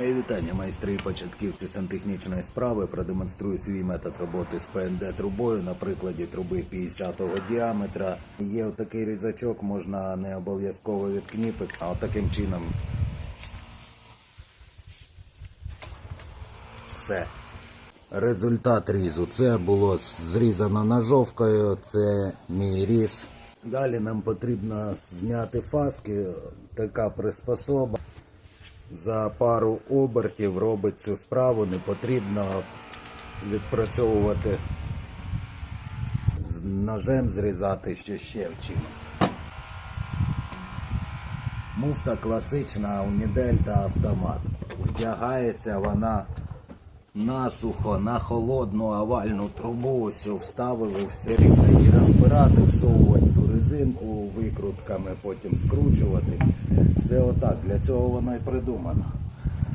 Мої вітання, майстри і початківці сантехнічної справи. Продемонструю свій метод роботи з ПНД трубою на прикладі труби 50-го діаметра. Є отакий різачок, можна не обов'язково від кніпекс, а отаким чином. Все. Результат різу. Це було зрізано ножовкою, це мій різ. Далі нам потрібно зняти фаски, така приспособа. За пару обертів робить цю справу, не потрібно відпрацьовувати з ножем зрізати ще ще в чимось. Муфта класична, унідель та автомат. Вдягається вона насухо на холодну овальну трубу. Ось вставили все рівно її розбирати, всовувати ту резинку викрутками, потім скручувати. Все отак. Для цього воно і придумано.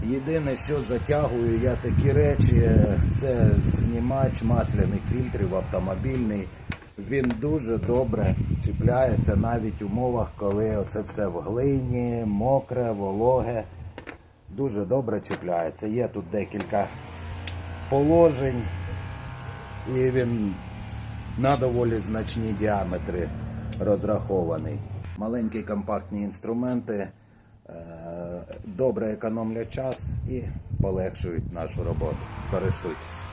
Єдине, що затягую я такі речі, це знімач масляних фільтрів автомобільний. Він дуже добре чіпляється навіть в умовах, коли це все в глині, мокре, вологе. Дуже добре чіпляється. Є тут декілька положень, і він на доволі значні діаметри розрахований. Маленькі компактні інструменти е, добре економлять час і полегшують нашу роботу. Користуйтесь.